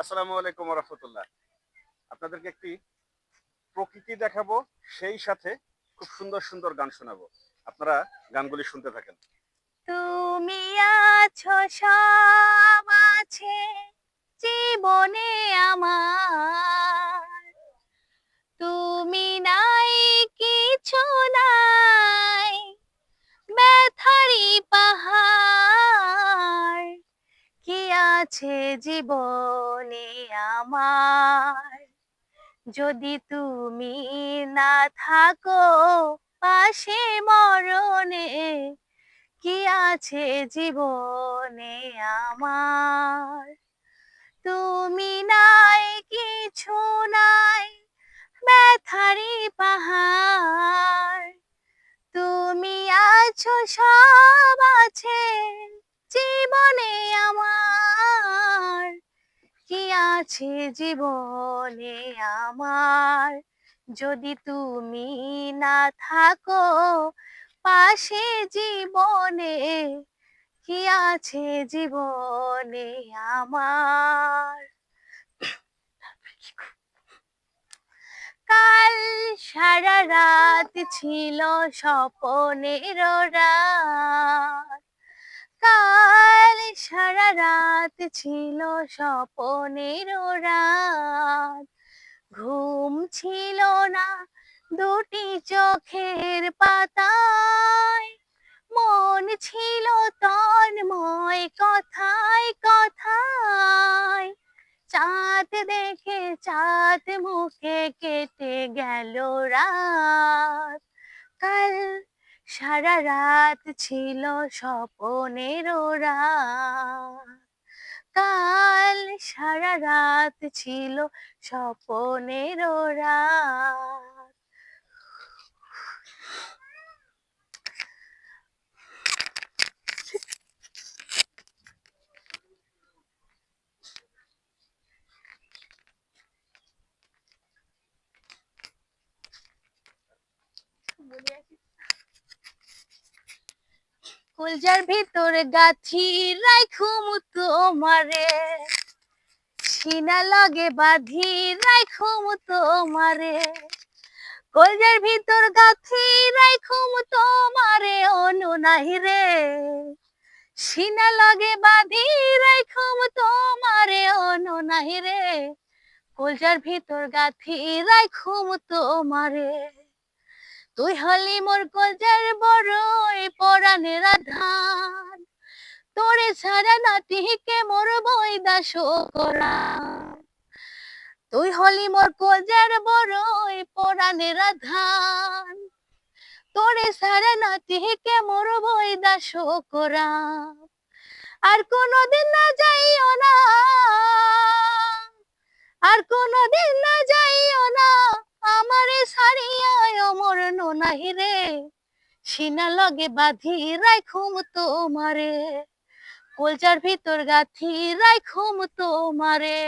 আসসালামু আলাইকুম রহমতুল্লাহ। আপনাদেরকে একটি প্রকৃতি দেখাবো, সেই সাথে খুব সুন্দর সুন্দর গান শোনাবো। আপনারা গানগুলি শুনতে থাকেন। তুমি আছো, সব আছে, জীবনে আছে জীবনে আমার। যদি তুমি না থাকো পাশে মরণে, কি আছে জীবনে আমার? তুমি নাই, কিছু নাই, ব্যথারি পাহাড়। তুমি আছো, সব আছে জীবনে আমার। কি আছে জীবনে আমার? যদি তুমি না থাকো পাশে জীবনে, কি আছে জীবনে আমার? কাল সারা রাত ছিল স্বপনের রাত। কাল রাত ছিল স্বপনের রাত। ঘুম ছিল না দুটি চোখের পাতায়। মন ছিল তন্ময় কথায় কথায়। চাঁদ দেখে চাঁদ মুখে কেটে গেল রাত। কাল সারা রাত ছিল স্বপনের রাত। কাল সারা রাত ছিল স্বপনের রাত। কলজার ভিতর গাথি রাইখুম তোমারে। সিনা লগে বাঁধি রাইখুম তোমারে। কলজার ভিতর গাথি রাইখুম তোমারে, অনু নাহি রে। সিনা লগে বাঁধি রাইখুম তোমারে, অনু নাহি রে। কলজার ভিতর গাথি রাইখুম তোমারে। তুই হলি মোর কলজার বড়ই পরাণের ধান তোরে ছাড়া নাতিকে মোর বই দাস করা তুই হলি মোর কলজার বড়ই পরাণের ধান তোরে ছাড়া নাতিকে মোর বই দাস করা আর কোনোদিন না যাইও না। আর কোনোদিন না যাইও না। আমারে ছাড়িয়া অমর নাহি রে। সিনা লগে বাঁধি রাইখুম তোমারে। কলজার ভিতর গাথি রাইখুম তোমারে।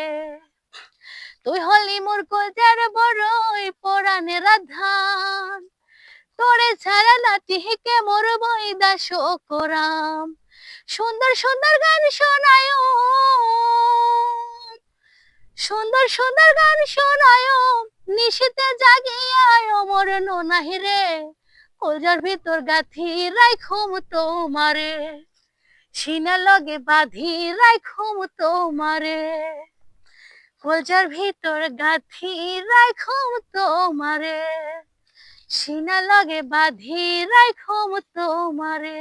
তুই হলি মোর কলজার বড়ই পরাণের ধান তোরে ছাড়া নাতিকে মোর বই দাস করাম। সুন্দর সুন্দর গান শোনায়। সুন্দর সুন্দর গান শোনায়। নিশিতে জাগিয়ায় অমর নাহি রে কলজার ভিতর গাথি রাইখুম তোমারে। সিনা লগে বাঁধি রাইখুম তোমারে। কলজার ভিতর গাথি রাইখুম তোমারে। সিনা লগে বাঁধি রাইখুম তোমারে।